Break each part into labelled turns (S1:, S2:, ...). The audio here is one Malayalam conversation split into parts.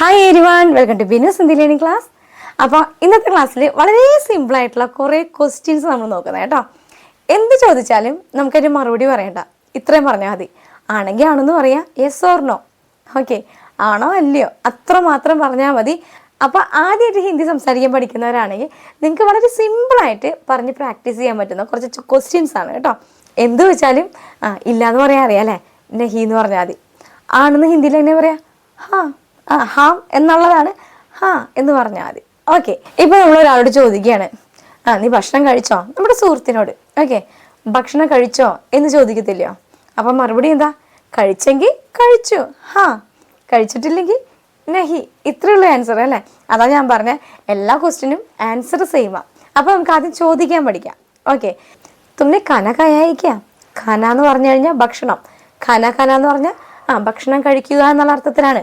S1: Hi everyone welcome to Binu Sindhi learning class അപ്പോൾ ഇന്നത്തെ ക്ലാസ്സിൽ വളരെ സിമ്പിളായിട്ടുള്ള കുറേ ക്വസ്റ്റ്യൻസ് നമ്മൾ നോക്കുന്നത് കേട്ടോ. എന്ത് ചോദിച്ചാലും നമുക്കൊരു മറുപടി പറയണ്ട. ഇത്രയും പറഞ്ഞാൽ മതി. ആണെങ്കിൽ ആണെന്ന് പറയാം യെസ് ഓർ നോ ഓക്കെ ആണോ അല്ലയോ? അത്ര മാത്രം പറഞ്ഞാൽ മതി. അപ്പോൾ ആദ്യമായിട്ട് ഹിന്ദി സംസാരിക്കാൻ പഠിക്കുന്നവരാണെങ്കിൽ നിങ്ങൾക്ക് വളരെ സിമ്പിളായിട്ട് പറഞ്ഞ് പ്രാക്ടീസ് ചെയ്യാൻ പറ്റുന്ന കുറച്ച് ക്വസ്റ്റ്യൻസ് ആണ് കേട്ടോ. എന്ത് വെച്ചാലും ആ എന്ന് പറയാൻ അറിയാം അല്ലേ? നഹി എന്ന് പറഞ്ഞാൽ മതി. ആണെന്ന് ഹിന്ദിയിൽ എങ്ങനെ പറയാം? ഹാ ആ ഹാം എന്നുള്ളതാണ് ഹാ എന്ന് പറഞ്ഞാൽ മതി. ഓക്കെ ഇപ്പൊ നമ്മൾ ഒരാളോട് ചോദിക്കുകയാണ്. ആ നീ ഭക്ഷണം കഴിച്ചോ? നമ്മുടെ സുഹൃത്തിനോട്. ഓക്കെ ഭക്ഷണം കഴിച്ചോ എന്ന് ചോദിക്കത്തില്ലയോ? അപ്പം മറുപടി എന്താ? കഴിച്ചെങ്കിൽ കഴിച്ചു. ഹാ കഴിച്ചിട്ടില്ലെങ്കിൽ നഹി. ഇത്രയുള്ള ആൻസർ അല്ലേ? അതാ ഞാൻ പറഞ്ഞ. എല്ലാ ക്വസ്റ്റിനും ആൻസർ സെയിമാ അപ്പോൾ നമുക്ക് ആദ്യം ചോദിക്കാൻ പഠിക്കാം. ഓക്കെ തുമ്നെ കന കയായിക്കാം ഖന എന്ന് പറഞ്ഞു കഴിഞ്ഞാൽ ഭക്ഷണം. ഖന ഖന എന്ന് പറഞ്ഞാൽ ആ ഭക്ഷണം കഴിക്കുക എന്നുള്ള അർത്ഥത്തിലാണ്.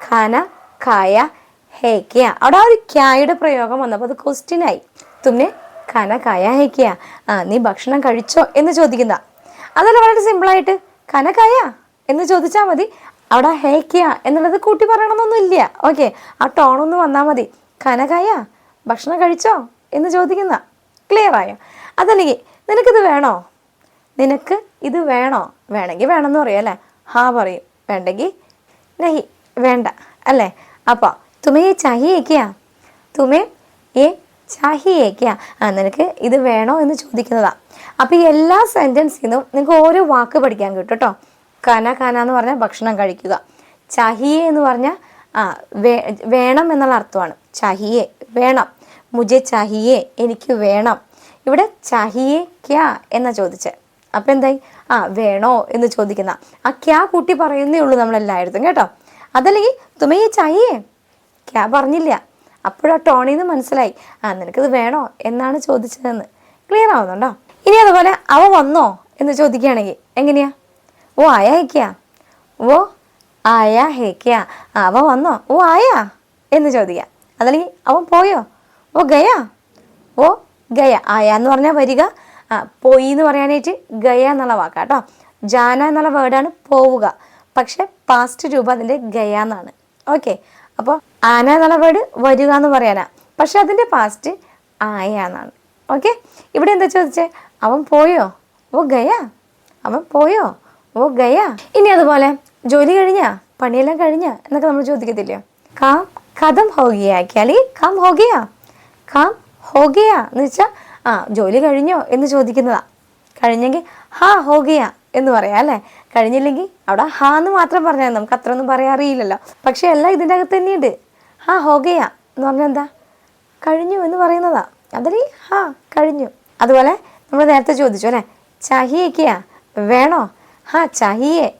S1: ഖന ഖായ ഹേക്കിയ അവിടെ ആ ഒരു ക്യായുടെ പ്രയോഗം വന്നപ്പോൾ അത് ക്വസ്റ്റ്യൻ ആയി. തുമ്നെ ഖന ഖായ ഹേക്കിയ ആ നീ ഭക്ഷണം കഴിച്ചോ എന്ന് ചോദിക്കുന്ന. അതല്ല വളരെ സിമ്പിളായിട്ട് ഖന ഖായ എന്ന് ചോദിച്ചാൽ മതി. അവിടെ ഹേക്കിയ എന്നുള്ളത് കൂട്ടി പറയണമെന്നൊന്നും ഇല്ല. ഓക്കെ ആ ടോണൊന്ന് വന്നാൽ മതി. ഖന ഖായ ഭക്ഷണം കഴിച്ചോ എന്ന് ചോദിക്കുന്ന. ക്ലിയർ ആയോ? അതല്ലെങ്കിൽ നിനക്കിത് വേണോ? നിനക്ക് ഇത് വേണോ? വേണമെങ്കിൽ വേണമെന്ന് പറയാം അല്ലേ? ഹാ പറയും. വേണ്ടെങ്കിൽ നഹി. വേണ്ട അല്ലേ? അപ്പോൾ തുമേ ചാഹിയേക്കിയാ തുമേ ഏ ചാഹിയേക്കിയാ ആ നിനക്ക് ഇത് വേണോ എന്ന് ചോദിക്കുന്നതാ. അപ്പോൾ ഈ എല്ലാ സെന്റൻസിൽ നിന്നും നിങ്ങൾക്ക് ഓരോ വാക്ക് പഠിക്കാൻ കിട്ടും കേട്ടോ. കന കന എന്ന് പറഞ്ഞാൽ ഭക്ഷണം കഴിക്കുക. ചാഹിയെ എന്ന് പറഞ്ഞാൽ ആ വേ വേണം എന്നുള്ള അർത്ഥമാണ്. ചാഹിയെ വേണം. മുജെ ചാഹിയെ എനിക്ക് വേണം. ഇവിടെ ചാഹിയെ ക്യാ എന്നാ ചോദിച്ചത് അപ്പം എന്തായി? ആ വേണോ എന്ന് ചോദിക്കുന്ന. ആ ക്യാ കൂട്ടി പറയുന്നേ ഉള്ളൂ നമ്മളെല്ലായിടത്തും കേട്ടോ. അതല്ലെങ്കിൽ തുമേ ചായേ? ക്യാ പറഞ്ഞില്ല. അപ്പോഴാ ടോണിൽ നിന്ന് മനസ്സിലായി. ആ നിനക്കത് വേണോ? എന്നാണ് ചോദിച്ചതെന്ന്. ക്ലിയർ ആവുന്നുണ്ടോ? ഇനി അതുപോലെ അവ വന്നോ എന്ന് ചോദിക്കുകയാണെങ്കിൽ എങ്ങനെയാ? ഓ ആയാ ഹേക്കിയാ ഓ ആയാ ഹേക്കിയാ അവ വന്നോ? ഓ ആയാ എന്ന് ചോദിക്കാം അതല്ലെങ്കിൽ അവൻ പോയോ? ഓ ഗയാ. ഓ ഗയ. ആയ എന്ന് പറഞ്ഞാൽ വരിക. ആ പോയി എന്ന് പറയാനായിട്ട് ഗയ എന്നുള്ള വാക്കാട്ടോ ജാന എന്നുള്ള വേർഡാണ് പോവുക. പക്ഷെ പാസ്റ്റ് രൂപം അതിന്റെ ഗയ എന്നാണ്. ഓക്കെ അപ്പോൾ ആന എന്നുള്ള വേർഡ് വരിക എന്ന് പറയാനാ. പക്ഷെ അതിന്റെ പാസ്റ്റ് ആയ എന്നാണ്. ഓക്കെ ഇവിടെ എന്താ ചോദിച്ചേ? അവൻ പോയോ? ഓ ഗയ. അവൻ പോയോ? ഓ ഗയ. ഇനി അതുപോലെ ജോലി കഴിഞ്ഞാ? പണിയെല്ലാം കഴിഞ്ഞാ? എന്നൊക്കെ നമ്മൾ ചോദിക്കത്തില്ലയോ കാം കഥം ഹോഗിയാക്കി അല്ലെങ്കിൽ കാം ഹോഗിയ. കാം ഹോഗിയ എന്ന് വെച്ചാൽ ആ ജോലി കഴിഞ്ഞോ എന്ന് ചോദിക്കുന്നതാ. കഴിഞ്ഞെങ്കിൽ ഹാ ഹോഗിയ എന്ന് പറയാം അല്ലേ? കഴിഞ്ഞില്ലെങ്കിൽ അവിടെ ഹാ എന്ന് മാത്രം പറഞ്ഞാൽ നമുക്ക് അത്ര ഒന്നും പറയാൻ അറിയില്ലല്ലോ. പക്ഷെ എല്ലാം ഇതിന്റെ അകത്ത് തന്നെയുണ്ട്. ഹാ ഹോഗയാ എന്ന് പറഞ്ഞാൽ എന്താ? കഴിഞ്ഞു എന്ന് പറയുന്നതാ. അതിൽ ഹാ കഴിഞ്ഞു. അതുപോലെ നമ്മൾ നേരത്തെ ചോദിച്ചു അല്ലേ? ചാഹിയേക്കിയാ? വേണോ? ഹാ ചാഹിയെ.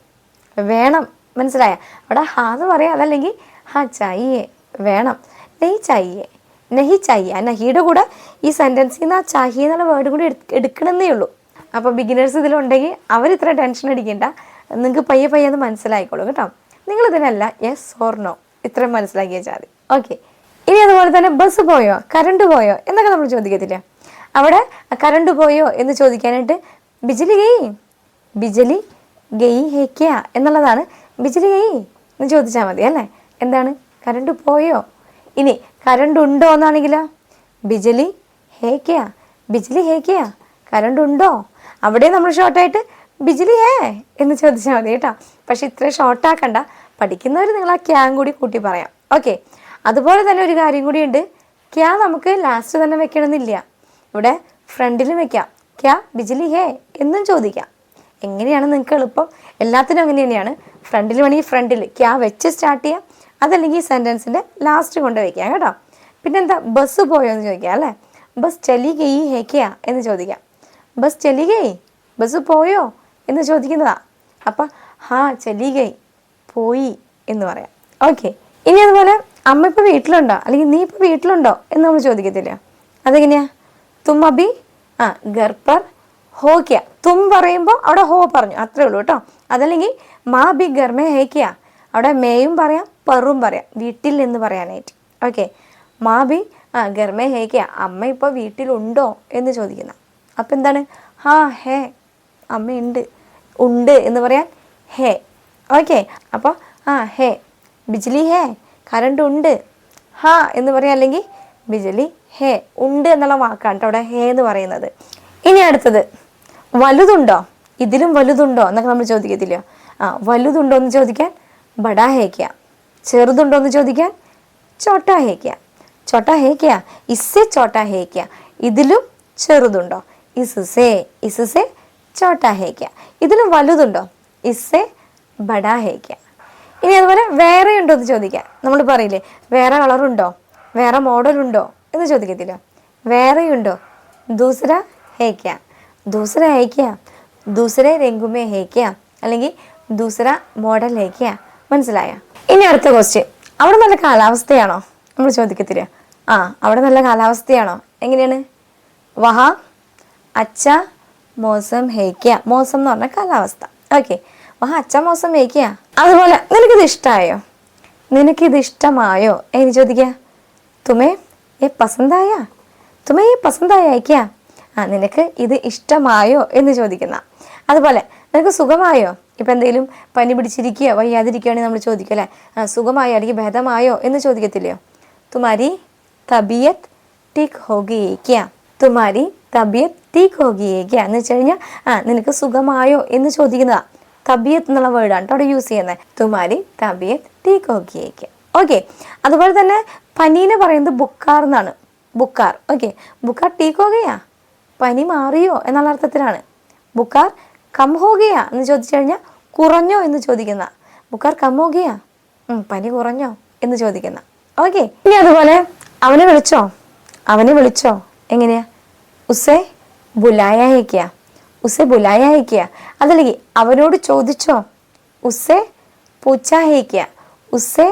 S1: വേണം. മനസ്സിലായ? അവിടെ ഹാ എന്ന് പറയാം. അതല്ലെങ്കിൽ ഹാ ചായിയെ വേണം. നെയ് ചായിയെ നെഹി ചായിയ നഹിയുടെ കൂടെ ഈ സെന്റൻസിൽ നിന്ന് ആ ചാഹിയ എന്നുള്ള വേർഡ് കൂടി എടു- എടുക്കണമെന്നേ ഉള്ളൂ. അപ്പോൾ ബിഗിനേഴ്സ് ഇതിലുണ്ടെങ്കിൽ അവർ ഇത്ര ടെൻഷൻ അടിക്കേണ്ട. നിങ്ങൾക്ക് പയ്യെ പയ്യെ അത് മനസ്സിലായിക്കോളൂ കേട്ടോ. നിങ്ങൾ ഇതിനല്ല യെസ് ഓർ നോ ഇത്രയും മനസ്സിലാക്കിയാൽ മതി ഓക്കെ ഇനി അതുപോലെ തന്നെ ബസ് പോയോ? കറണ്ട് പോയോ? എന്നൊക്കെ നമ്മൾ ചോദിക്കത്തില്ല. അവിടെ കറണ്ട് പോയോ എന്ന് ചോദിക്കാനായിട്ട് ബിജലി ഗെയ് ബിജലി ഗെയ് ഹേക്കിയ എന്നുള്ളതാണ്. ബിജലി ഗെയ് എന്ന് ചോദിച്ചാൽ മതി അല്ലേ? എന്താണ്? കറണ്ട് പോയോ? ഇനി കറണ്ട് ഉണ്ടോ എന്നാണെങ്കിലോ? ബിജലി ഹേക്കിയ ബിജലി ഹേക്കിയ കറണ്ട് ഉണ്ടോ? അവിടെ നമ്മൾ ഷോർട്ടായിട്ട് ബിജലി ഏ എന്ന് ചോദിച്ചാൽ മതി കേട്ടോ. പക്ഷെ ഇത്ര ഷോർട്ടാക്കണ്ട പഠിക്കുന്നവർ നിങ്ങൾ ആ ക്യാൻ കൂടി കൂട്ടി പറയാം. ഓക്കെ അതുപോലെ തന്നെ ഒരു കാര്യം കൂടിയുണ്ട് ക്യാ നമുക്ക് ലാസ്റ്റ് തന്നെ വെക്കണമെന്നില്ല. ഇവിടെ ഫ്രണ്ടിലും വെക്കാം. ക്യാ ബിജലി ഹേ എന്നും ചോദിക്കാം. എങ്ങനെയാണ് നിങ്ങൾക്ക് എളുപ്പം? എല്ലാത്തിനും അങ്ങനെ തന്നെയാണ്. ഫ്രണ്ടിൽ വേണമെങ്കിൽ ഫ്രണ്ടിൽ ക്യാ വെച്ച് സ്റ്റാർട്ട് ചെയ്യാം. അതല്ലെങ്കിൽ സെന്റൻസിന്റെ ലാസ്റ്റ് കൊണ്ട് വയ്ക്കാം കേട്ടോ. പിന്നെന്താ? ബസ് പോയോ എന്ന് ചോദിക്കാം അല്ലേ? ബസ് ചലി ഗെയ് ഹേക്കിയാ എന്ന് ചോദിക്കാം. ബസ് ചെല്ലി ഗൈ ബസ് പോയോ എന്ന് ചോദിക്കുന്നതാ. അപ്പം ഹാ ചെല്ലി ഗൈ പോയി എന്ന് പറയാം. ഓക്കെ ഇനി അതുപോലെ അമ്മ ഇപ്പോൾ വീട്ടിലുണ്ടോ? അല്ലെങ്കിൽ നീ ഇപ്പോൾ വീട്ടിലുണ്ടോ എന്ന് നമ്മൾ ചോദിക്കത്തില്ല. അതെങ്ങനെയാ? തും അബി ആ ഗർപ്പർ ഹോക്കിയ ക്യാ. തും പറയുമ്പോൾ അവിടെ ഹോ പറഞ്ഞു അത്രേ ഉള്ളൂ കേട്ടോ. അതല്ലെങ്കിൽ മാ ബി ഗർമേ ഹേക്കിയ ക്യാ. അവിടെ മേയും പറയാം പെറും പറയാം വീട്ടിൽ എന്ന് പറയാനായിട്ട്. ഓക്കെ മാ ബി ആ ഗർമേ ഹേക്കിയ ക്യാ. അമ്മ ഇപ്പോൾ വീട്ടിലുണ്ടോ എന്ന് ചോദിക്കുന്ന. അപ്പം എന്താണ്? ഹാ ഹേ അമ്മയുണ്ട്. ഉണ്ട് എന്ന് പറയാൻ ഹേ. ഓക്കെ. അപ്പോൾ ആ ഹേ. ബിജ്ലി ഹേ കറണ്ട് ഉണ്ട്. ഹാ എന്ന് പറയാം അല്ലെങ്കിൽ ബിജലി ഹേ ഉണ്ട് എന്നുള്ള വാക്കാണ് അവിടെ ഹേ എന്ന് പറയുന്നത്. ഇനി അടുത്തത്. വലുതുണ്ടോ? ഇതിലും വലുതുണ്ടോ? എന്നൊക്കെ നമ്മൾ ചോദിക്കത്തില്ലയോ ആ വലുതുണ്ടോ എന്ന് ചോദിക്കാൻ ബടാ ഹേക്ക ചെറുതുണ്ടോ എന്ന് ചോദിക്കാൻ ചോട്ടാ ഹേക്ക ചോട്ടാ ഹേക്ക ഇസ്സെ ചോട്ടാ ഹേക്ക ഇതിലും ചെറുതുണ്ടോ? ഇസുസേ ഇസുസേ ചോട്ടാ ഹേക്ക ഇതിലും വലുതുണ്ടോ? ഇസ്സെ ബഡാ ഹേക്ക ഇനി അതുപോലെ വേറെ ഉണ്ടോ എന്ന് ചോദിക്കാം. നമ്മൾ പറയില്ലേ വേറെ കളറുണ്ടോ? വേറെ മോഡലുണ്ടോ? എന്ന് ചോദിക്കത്തില്ല. വേറെയുണ്ടോ ദൂസര ഹേക്ക ദൂസര ഹേക്ക ദൂസര രംഗുമേ ഹേക്ക അല്ലെങ്കിൽ ദൂസര മോഡൽ ഹേക്ക മനസ്സിലായ? ഇനി അടുത്ത ക്വസ്റ്റ്യൻ അവിടെ നല്ല കാലാവസ്ഥയാണോ? നമ്മൾ ചോദിക്കത്തില്ല. ആ അവിടെ നല്ല കാലാവസ്ഥയാണോ? എങ്ങനെയാണ്? വഹ അച്ഛ മോസം ഹേക്കിയ മോസം എന്ന് പറഞ്ഞ കാലാവസ്ഥ. ഓക്കെ വഹ അച്ച മോസം ഹേക്കിയ അതുപോലെ നിനക്കിത് ഇഷ്ടമായോ നിനക്കിത് ഇഷ്ടമായോ? എനിക്ക് ചോദിക്കുക തുമേ ഏ പസന്തായ? തുമേ ഏ അയക്കിയ ആ നിനക്ക് ഇത് ഇഷ്ടമായോ എന്ന് ചോദിക്കുന്ന. അതുപോലെ നിനക്ക് സുഖമായോ? ഇപ്പം എന്തെങ്കിലും പനി പിടിച്ചിരിക്കുകയോ വയ്യാതിരിക്കുകയാണെങ്കിൽ നമ്മൾ ചോദിക്കും അല്ലേ ആ സുഖമായോ അല്ലെങ്കിൽ ഭേദമായോ എന്ന് ചോദിക്കത്തില്ലയോ? തുമാരി തബിയത്ത് ടിക് ഹോഗിയേക്കിയ ക്യാ തുമാരി തബിയത്ത് ടീക്ക് കോകിയേക്ക് ക്യാ എന്ന് വെച്ച് കഴിഞ്ഞാൽ ആ നിനക്ക് സുഖമായോ എന്ന് ചോദിക്കുന്നതാ. തബിയത്ത് എന്നുള്ള വേർഡാണ് കേട്ടോ യൂസ് ചെയ്യുന്നത് തുമാരി തബിയത്ത് തീ കോകിയേക്ക് ക്യാ ഓക്കെ അതുപോലെ തന്നെ പനീനെ പറയുന്നത് ബുക്കാർ എന്നാണ്. ബുക്കാർ. ഓക്കെ ബുക്കാർ ടീക്ക് കോകയാ പനി മാറിയോ എന്നുള്ള അർത്ഥത്തിലാണ്. ബുക്കാർ കം ഹോഗയാ എന്ന് ചോദിച്ചു കഴിഞ്ഞാൽ കുറഞ്ഞോ എന്ന് ചോദിക്കുന്ന ബുക്കാർ കം പനി കുറഞ്ഞോ എന്ന് ചോദിക്കുന്ന ഓക്കെ ഇനി അതുപോലെ അവനെ വിളിച്ചോ? അവനെ വിളിച്ചോ? എങ്ങനെയാ? ഉസേ ബുലായ ഹേക്കിയ ഉസേ ബുലായ ഹേക്കിയ അതല്ലെങ്കിൽ അവനോട് ചോദിച്ചോ? ഉസെ പൂച്ച ഹേക്കിയ ഉസെ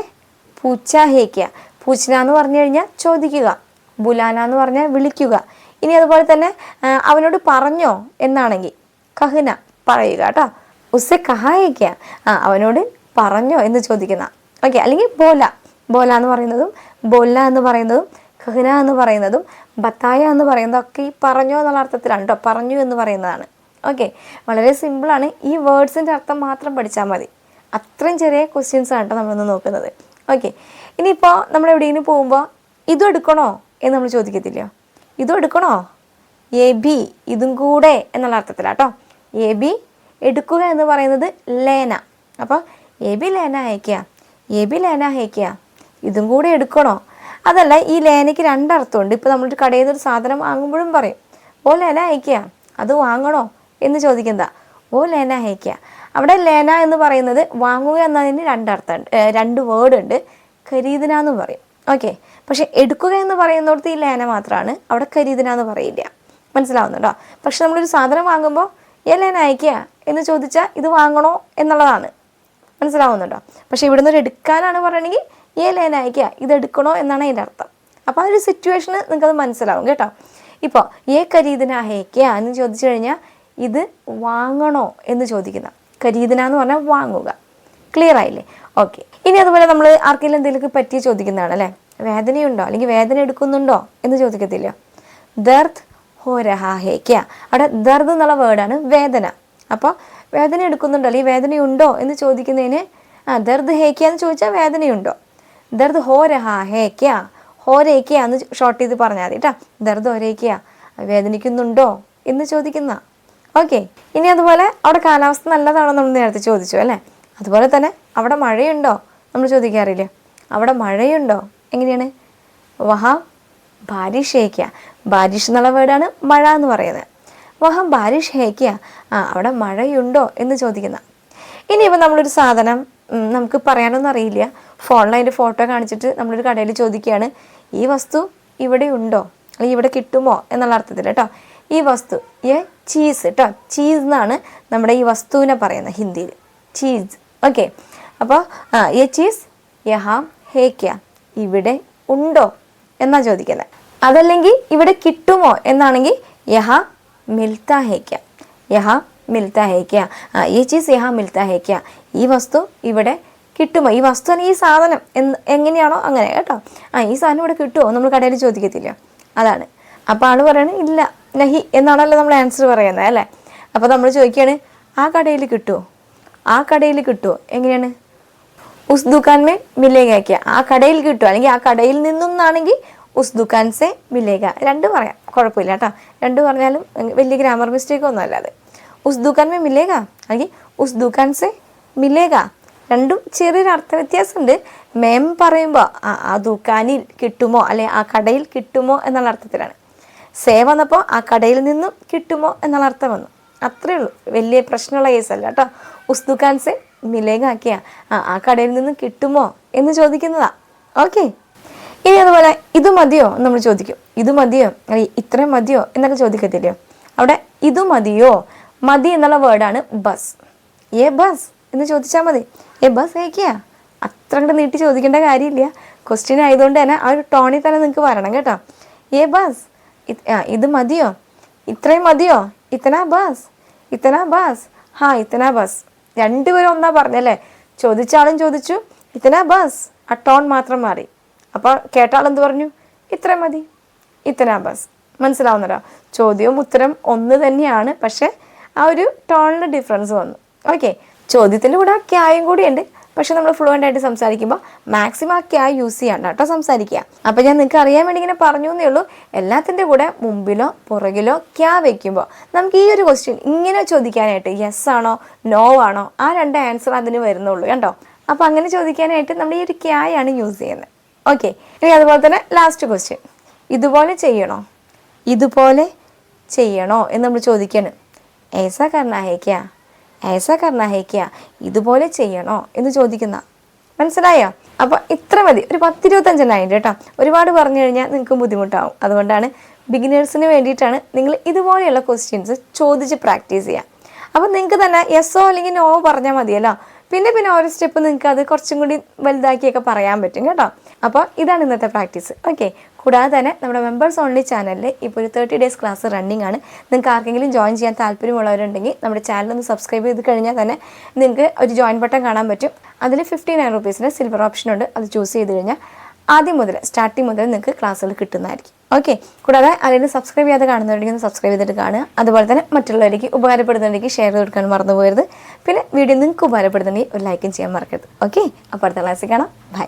S1: പൂച്ച ഹേക്കിയ പൂച്ചന എന്ന് പറഞ്ഞു കഴിഞ്ഞാൽ ചോദിക്കുക. ബുലാന എന്ന് പറഞ്ഞാൽ വിളിക്കുക. ഇനി അതുപോലെ തന്നെ അവനോട് പറഞ്ഞോ എന്നാണെങ്കിൽ കഹന പറയുക കേട്ടോ. ഉസെ കഹായിക്കുക ആ അവനോട് പറഞ്ഞോ എന്ന് ചോദിക്കുന്ന. ഓക്കെ അല്ലെങ്കിൽ ബോല. ബോല എന്ന് പറയുന്നതും ബോല എന്ന് പറയുന്നതും കഹന എന്ന് പറയുന്നതും ബത്തായ എന്ന് പറയുന്നതൊക്കെ ഈ പറഞ്ഞു എന്നുള്ള അർത്ഥത്തിലാണ് കേട്ടോ പറഞ്ഞു എന്ന് പറയുന്നതാണ്. ഓക്കെ. വളരെ സിമ്പിളാണ് ഈ വേർഡ്സിന്റെ അർത്ഥം മാത്രം പഠിച്ചാൽ മതി. അത്രയും ചെറിയ ക്വസ്റ്റ്യൻസ് ആണ് കേട്ടോ നമ്മളിന്ന് നോക്കുന്നത്. ഓക്കെ. ഇനിയിപ്പോൾ നമ്മൾ എവിടെയെങ്കിലും പോകുമ്പോൾ ഇതും എടുക്കണോ എന്ന് നമ്മൾ ചോദിക്കത്തില്ല ഇതും എടുക്കണോ? എ ബി ഇതും കൂടെ എന്നുള്ള അർത്ഥത്തിലാട്ടോ എ ബി എടുക്കുക എന്ന് പറയുന്നത് ലേന. അപ്പോൾ എ ബി ലേന അയക്കുക എ ബി ലേന അയക്കുക ഇതും കൂടെ എടുക്കണോ? അതല്ല ഈ ലേനയ്ക്ക് രണ്ടർത്ഥമുണ്ട്. ഇപ്പോൾ നമ്മളൊരു കടയിൽ നിന്ന് ഒരു സാധനം വാങ്ങുമ്പോഴും പറയും ഓ ലേന അയക്കുക അത് വാങ്ങണോ? എന്ന് ചോദിക്കുന്ന ഓ ലേന അയക്കുക അവിടെ ലേന എന്ന് പറയുന്നത് വാങ്ങുക എന്നതിന് രണ്ടർത്ഥമുണ്ട് ഏ, രണ്ട് വേർഡ് ഉണ്ട് ഖരീദിന എന്ന് പറയും. ഓക്കെ പക്ഷെ എടുക്കുക എന്ന് പറയുന്നിടത്ത് ഈ ലേന മാത്രമാണ് അവിടെ ഖരീദിന എന്ന് പറയില്ല. മനസ്സിലാവുന്നുണ്ടോ? പക്ഷെ നമ്മളൊരു സാധനം വാങ്ങുമ്പോൾ ഏ ലേന അയക്കുക എന്ന് ചോദിച്ചാൽ ഇത് വാങ്ങണോ? എന്നുള്ളതാണ്. മനസ്സിലാവുന്നുണ്ടോ? പക്ഷെ ഇവിടുന്ന് ഒരു എടുക്കാനാണ് പറയണമെങ്കിൽ ഏ ലേന അയക്കുക ഇതെടുക്കണോ എന്നാണ് അതിന്റെ അർത്ഥം. അപ്പോൾ ആ ഒരു സിറ്റുവേഷന് നിങ്ങൾക്കത് മനസ്സിലാവും കേട്ടോ. ഇപ്പോൾ ഏ ഖരീദിന ഹേക്കുക എന്ന് ചോദിച്ചു കഴിഞ്ഞാൽ ഇത് വാങ്ങണോ എന്ന് ചോദിക്കുന്ന. ഖരീദിന എന്ന് പറഞ്ഞാൽ വാങ്ങുക. ക്ലിയർ ആയില്ലേ? ഓക്കെ ഇനി അതുപോലെ നമ്മൾ ആർക്കെങ്കിലും എന്തെങ്കിലും പറ്റി ചോദിക്കുന്നതാണ് അല്ലേ? വേദനയുണ്ടോ? അല്ലെങ്കിൽ വേദന എടുക്കുന്നുണ്ടോ എന്ന് ചോദിക്കത്തില്ല ദർദ് ഹോ രഹാ ഹേ ക്യാ അവിടെ ദർദ് എന്നുള്ള വേർഡാണ് വേദന. അപ്പോൾ വേദന എടുക്കുന്നുണ്ടോ? അല്ലെങ്കിൽ വേദനയുണ്ടോ എന്ന് ചോദിക്കുന്നതിന് ആ ദർദ് ഹേ ക്യാ എന്ന് ചോദിച്ചാൽ വേദനയുണ്ടോ? ദർദ് ഹോ രഹാ ഹേ ക്യാ. ഹോ രേ എന്ന് ഷോർട്ട് ചെയ്ത് പറഞ്ഞാൽ മതി കേട്ടോ ദർദ് ഹോ രേ ക്യാ. വേദനിക്കുന്നുണ്ടോ എന്ന് ചോദിക്കുന്ന. ഓക്കെ. ഇനി അതുപോലെ അവിടെ കാലാവസ്ഥ നല്ലതാണോ നമ്മൾ നേരത്തെ ചോദിച്ചു അല്ലേ? അതുപോലെ തന്നെ അവിടെ മഴയുണ്ടോ നമ്മൾ ചോദിക്കാറില്ലേ അവിടെ മഴയുണ്ടോ? എങ്ങനെയാണ്? വഹാ ബാരിഷ് ഹേക്കിയ ബാരിഷ് എന്നുള്ള വേർഡാണ് മഴ എന്ന് പറയുന്നത്. വഹാ ബാരിഷ് ഹേക്കിയ ആ അവിടെ മഴയുണ്ടോ എന്ന് ചോദിക്കുന്ന. ഇനിയിപ്പോൾ നമ്മളൊരു സാധനം നമുക്ക് പറയാനൊന്നും അറിയില്ല. ഫോണിൽ അതിന്റെ ഫോട്ടോ കാണിച്ചിട്ട് നമ്മളൊരു കടയിൽ ചോദിക്കുകയാണ് ഈ വസ്തു ഇവിടെ ഉണ്ടോ അല്ലെങ്കിൽ ഇവിടെ കിട്ടുമോ? എന്നുള്ള അർത്ഥത്തിൽ കേട്ടോ. ഈ വസ്തു ഏ ചീസ് കേട്ടോ ചീസ് എന്നാണ് നമ്മുടെ ഈ വസ്തുവിനെ പറയുന്നത് ഹിന്ദിയിൽ. ചീസ് ഓക്കെ അപ്പോൾ എ ചീസ് യഹാം ഹേക്ക ഇവിടെ ഉണ്ടോ? എന്നാ ചോദിക്കുന്നത് അതല്ലെങ്കിൽ ഇവിടെ കിട്ടുമോ? എന്നാണെങ്കിൽ യഹ മിൽത്ത ഹേക്ക യഹ മിൽത്ത ഹേക്ക ആ ഈ ചീസ് യഹ മിൽത്ത ഹേക്ക ഈ വസ്തു ഇവിടെ കിട്ടുമോ? ഈ വസ്തു അല്ലെങ്കിൽ ഈ സാധനം. എന്ന് എങ്ങനെയാണോ അങ്ങനെ കേട്ടോ? ആ ഈ സാധനം ഇവിടെ കിട്ടുമോ? നമ്മൾ കടയിൽ ചോദിക്കത്തില്ല. അതാണ്. അപ്പോൾ ആൾ പറയണ ഇല്ല നഹി എന്നാണല്ലോ നമ്മൾ ആൻസർ പറയുന്നത് അല്ലേ? അപ്പോൾ നമ്മൾ ചോദിക്കുകയാണ് ആ കടയിൽ കിട്ടുമോ ആ കടയിൽ കിട്ടുമോ എങ്ങനെയാണ്? ഉസ് ദുഖാൻമേ മേ മിലേഗ ക്യാ. ആ കടയിൽ കിട്ടുമോ അല്ലെങ്കിൽ ആ കടയിൽ നിന്നാണെങ്കിൽ ഉസ് ദുക്കാൻ സെ രണ്ടും പറയാം. കുഴപ്പമില്ല കേട്ടോ? രണ്ട് പറഞ്ഞാലും വലിയ ഗ്രാമർ മിസ്റ്റേക്ക് ഒന്നും അല്ലാതെ ഉസ് ദുക്കാൻ മേ മിലേഗ? അല്ലെങ്കിൽ ഉസ് ദുക്കാൻ സെ മിലേഗ? രണ്ടും ചെറിയൊരു അർത്ഥ വ്യത്യാസമുണ്ട് മേം പറയുമ്പോൾ ആ ദുക്കാനിൽ കിട്ടുമോ? അല്ലെ ആ കടയിൽ കിട്ടുമോ? എന്നുള്ള അർത്ഥത്തിലാണ്. സേ വന്നപ്പോൾ ആ കടയിൽ നിന്നും കിട്ടുമോ? എന്നുള്ള അർത്ഥം വന്നു. അത്രേ ഉള്ളൂ. വലിയ പ്രശ്നമുള്ള കേസല്ല കേട്ടോ. ഉസ് ദുക്കാൻ സെ ആ ആ കടയിൽ നിന്നും കിട്ടുമോ? എന്ന് ചോദിക്കുന്നതാ. ഓക്കെ. ഇനി അതുപോലെ ഇത് മതിയോ? നമ്മൾ ചോദിക്കും. ഇത് മതിയോ? അല്ലെങ്കിൽ ഇത്രയും മതിയോ? എന്നൊക്കെ ചോദിക്കത്തില്ലയോ അവിടെ ഇത് മതിയോ? മതി എന്നുള്ള വേർഡാണ് ബസ്. ഏ ബസ്? എന്ന് ചോദിച്ചാൽ മതി. ഏ ബസ് ഏക്കിയാ? അത്ര കണ്ട് നീട്ടി ചോദിക്കേണ്ട കാര്യമില്ല. ക്വസ്റ്റ്യൻ ആയതുകൊണ്ട് തന്നെ ആ ഒരു ടോണിൽ തന്നെ നിങ്ങൾക്ക് വരണം കേട്ടോ. ഏ ബസ് ഇത് മതിയോ? ഇത്രയും മതിയോ? ഇത്തനാ ബസ് ഇത്തനാ ബസ്. ഹാ ഇത്തനാ ബസ്. രണ്ടുപേരും ഒന്നാ പറഞ്ഞല്ലേ? ചോദിച്ച ആളും ചോദിച്ചു ഇത്തനാ ബസ്. ആ ടോൺ മാത്രം മാറി. അപ്പോൾ കേട്ട ആളെന്ത് പറഞ്ഞു? ഇത്രയും മതി. ഇത്തനാ ബസ്. മനസ്സിലാവുന്നല്ലോ ചോദ്യവും ഉത്തരം ഒന്ന് തന്നെയാണ്. പക്ഷെ ആ ഒരു ടോണിൽ ഡിഫറൻസ് വന്നു. ഓക്കെ ചോദ്യത്തിന്റെ കൂടെ ആ ക്യായും ഉണ്ട്. പക്ഷെ നമ്മൾ ഫ്ലുവന്റ് ആയിട്ട് സംസാരിക്കുമ്പോൾ മാക്സിമം ആ ക്യാ യൂസ് ചെയ്യണ്ട കേട്ടോ സംസാരിക്കുക. അപ്പോൾ ഞാൻ നിങ്ങൾക്ക് അറിയാൻ വേണ്ടി ഇങ്ങനെ പറഞ്ഞു എന്നേ ഉള്ളൂ. എല്ലാത്തിന്റെ കൂടെ മുമ്പിലോ പുറകിലോ ക്യാ വയ്ക്കുമ്പോൾ നമുക്ക് ഈ ഒരു ക്വസ്റ്റ്യൻ ഇങ്ങനെ ചോദിക്കാനായിട്ട് യെസ് ആണോ നോ ആണോ ആ രണ്ട് ആൻസർ അതിന് വരുന്നുള്ളൂ കണ്ടോ? അപ്പോൾ അങ്ങനെ ചോദിക്കാനായിട്ട് നമ്മൾ ഈ ഒരു ക്യായാണ് യൂസ് ചെയ്യുന്നത്. ഓക്കെ ഇനി അതുപോലെ തന്നെ ലാസ്റ്റ് ക്വസ്റ്റ്യൻ ഇതുപോലെ ചെയ്യണോ? ഇതുപോലെ ചെയ്യണോ എന്ന് നമ്മൾ ചോദിക്കണം. ഏസാ करना है ക്യാ ഏസാ കർണ ഹേ ക്യാ ഇതുപോലെ ചെയ്യണോ എന്ന് ചോദിക്കുന്ന. മനസ്സിലായോ? അപ്പോൾ ഇത്ര മതി. ഒരു പത്തിരുപത്തഞ്ചെണ്ണായിട്ട് കേട്ടോ. ഒരുപാട് പറഞ്ഞു കഴിഞ്ഞാൽ നിങ്ങൾക്ക് ബുദ്ധിമുട്ടാവും. അതുകൊണ്ടാണ് ബിഗിനേഴ്സിന് വേണ്ടിയിട്ടാണ് നിങ്ങൾ ഇതുപോലെയുള്ള ക്വസ്റ്റ്യൻസ് ചോദിച്ച് പ്രാക്ടീസ് ചെയ്യുക അപ്പോൾ നിങ്ങൾക്ക് തന്നെ യെസ്സോ അല്ലെങ്കിൽ നോ പറഞ്ഞാൽ മതിയല്ലോ. പിന്നെ പിന്നെ ഓരോ സ്റ്റെപ്പ് നിങ്ങൾക്ക് അത് കുറച്ചും കൂടി വലുതാക്കിയൊക്കെ പറയാൻ പറ്റും കേട്ടോ. അപ്പോൾ ഇതാണ് ഇന്നത്തെ പ്രാക്ടീസ്. ഓക്കെ കൂടാതെ തന്നെ നമ്മുടെ മെമ്പേഴ്സ് ഓൺലി ചാനലിൽ ഇപ്പോൾ ഒരു തേർട്ടി ഡേയ്സ് ക്ലാസ് റണ്ണിങ് ആണ്. നിങ്ങൾക്ക് ആർക്കെങ്കിലും ജോയിൻ ചെയ്യാൻ താല്പര്യമുള്ളവരുണ്ടെങ്കിൽ നമ്മുടെ ചാനൽ ഒന്ന് സബ്സ്ക്രൈബ് ചെയ്ത് കഴിഞ്ഞാൽ തന്നെ നിങ്ങൾക്ക് ഒരു ജോയിൻ ബട്ടൺ കാണാൻ പറ്റും. അതിൽ ഫിഫ്റ്റി നയൻ റുപ്പീസിന് സിൽവർ ഓപ്ഷൻ ഉണ്ട്. അത് ചൂസ് ചെയ്ത് കഴിഞ്ഞാൽ ആദ്യം മുതൽ സ്റ്റാർട്ടിങ് മുതൽ നിങ്ങൾക്ക് ക്ലാസ്സുകൾ കിട്ടുന്നതായിരിക്കും. ഓക്കെ കൂടാതെ ആരെങ്കിലും സബ്സ്ക്രൈബ് ചെയ്യാതെ കാണുന്നവരുണ്ടെങ്കിൽ സബ്സ്ക്രൈബ് ചെയ്തിട്ട് കാണുക. അതുപോലെ തന്നെ മറ്റുള്ളവർക്ക് ഉപകാരപ്പെടുന്നുണ്ടെങ്കിൽ ഷെയർ ചെയ്ത് കൊടുക്കാൻ മറന്നു പിന്നെ വീഡിയോ നിങ്ങൾക്ക് ഉപകാരപ്പെടുന്നുണ്ടെങ്കിൽ ഒരു ലൈക്കും ചെയ്യാൻ മറക്കരുത്. ഓക്കെ അപ്പോൾ അടുത്ത ക്ലാസ്സിൽ കാണാം. ബൈ